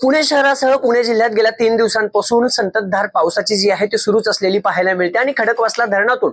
पुणे शहरासह पुणे जिल्ह्यात गेल्या तीन दिवसांपासून संततधार पावसाची जी आहे ती सुरूच असलेली पाहायला मिळते आणि खडकवासला धरणातून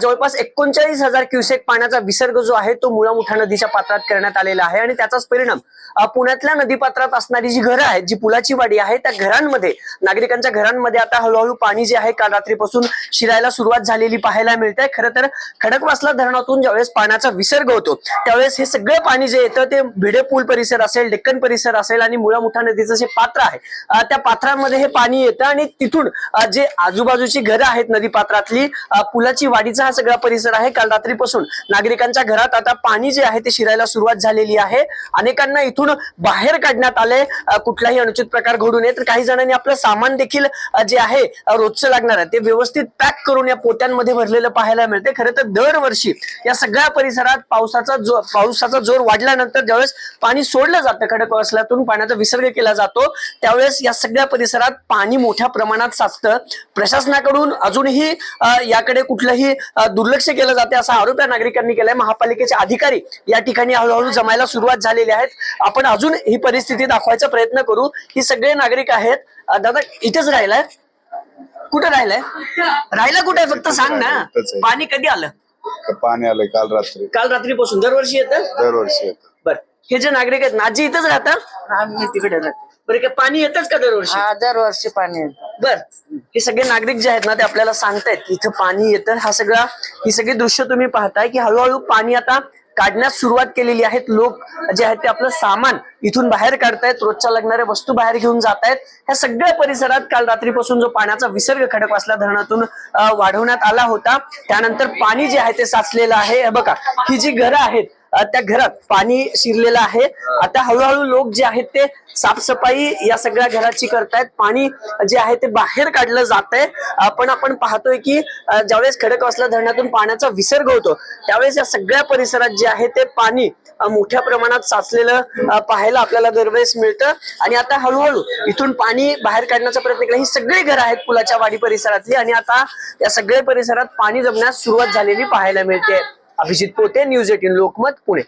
जवळपास एकोणचाळीस हजार क्युसेक पाण्याचा विसर्ग जो आहे तो मुळा मुठा नदीच्या पात्रात करण्यात आलेला आहे आणि त्याचाच परिणाम पुण्यातल्या नदीपात्रात असणारी जी घरं आहेत जी पुलाची वाडी आहे त्या घरांमध्ये नागरिकांच्या घरांमध्ये आता हळूहळू पाणी जे आहे काल रात्रीपासून शिरायला सुरुवात झालेली पाहायला मिळते. खरं तर खडकवासला धरणातून ज्यावेळेस पाण्याचा विसर्ग होतो त्यावेळेस हे सगळं पाणी जे येतं ते भिडे पूल परिसर असेल डेक्कन परिसर असेल आणि मुळा मुठा नदीचं जे पात्र आहे. त्या पात्रामध्ये हे पाणी येतं आणि तिथून जे आजूबाजूची घरं आहेत नदी पात्रातली पुलाची वाडीचा हा सगळा परिसर आहे. काल रात्रीपासून नागरिकांच्या घरात आता पाणी जे आहे ते शिरायला सुरुवात झालेली आहे. अनेकांना इथून बाहेर काढण्यात आले कुठलाही अनुचित प्रकार घडू नये तर काही जणांनी आपलं सामान देखील जे आहे रोजचं लागणार आहे. ते व्यवस्थित पॅक करून या पोत्यांमध्ये भरलेलं पाहायला मिळते. खरं तर दरवर्षी या सगळ्या परिसरात पावसाचा जो पावसाचा जोर वाढल्यानंतर ज्यावेळेस पाणी सोडलं जातं खडकवासल्यातून पाण्याचा विसर्ग केला जातो त्यावेळेस या सगळ्या परिसरात पाणी मोठ्या प्रमाणात साचतं. प्रशासनाकडून अजूनही याकडे कुठलंही दुर्लक्ष केलं जाते असा आरोप या नागरिकांनी केलाय. महापालिकेचे अधिकारी या ठिकाणी हळूहळू जमायला सुरुवात झालेली आहेत. आपण अजून ही परिस्थिती दाखवायचा प्रयत्न करू. ही सगळे नागरिक आहेत. दादा इथेच राहिलाय? कुठे राहिलाय? राहिला कुठे फक्त सांग ना. पाणी कधी आलं? पाणी आलंय काल रात्री. काल रात्रीपासून. दरवर्षी येतं? दरवर्षी येतं. बर. हे जे नागरिक आहेत ना आजी इथंच राहतात? आम्ही तिकडे राहतो. बरं काय पाणी येतच का दरवर्षी? हा दरवर्षी पाणी येतं. बर हे सगळे नागरिक जे आहेत ना ते आपल्याला सांगतायत की इथं पाणी येतं. हा सगळा ही सगळी दृश्य तुम्ही पाहताय की हळूहळू पाणी आता काढण्यास सुरुवात केलेली आहेत. लोक जे आहेत ते आपलं सामान इथून बाहेर काढतायत रोजच्या लागणाऱ्या वस्तू बाहेर घेऊन जात आहेत ह्या सगळ्या परिसरात काल रात्रीपासून जो पाण्याचा विसर्ग खडकवासला धरणातून वाढवण्यात आला होता. त्यानंतर पाणी जे आहे ते साचलेलं आहे. हे बघा ही जी घरं आहेत त्या घरात पाणी शिरलेलं आहे. आता हळूहळू लोक जे आहेत ते साफसफाई या सगळ्या घराची करतायत. पाणी जे आहे ते बाहेर काढलं जात आहे पण आपण पाहतोय की ज्यावेळेस खडकवासला धरणातून पाण्याचा विसर्ग होतो त्यावेळेस या सगळ्या परिसरात जे आहे ते पाणी मोठ्या प्रमाणात साचलेलं पाहायला आपल्याला दरवेळेस मिळतं. आणि आता हळूहळू इथून पाणी बाहेर काढण्याचा प्रयत्न केला. ही सगळी घरं आहेत पुलाच्या वाडी परिसरातली. आणि आता या सगळ्या परिसरात पाणी जमण्यास सुरुवात झालेली पाहायला मिळते अभिजित पोते न्यूज एटीन लोकमत पुणे.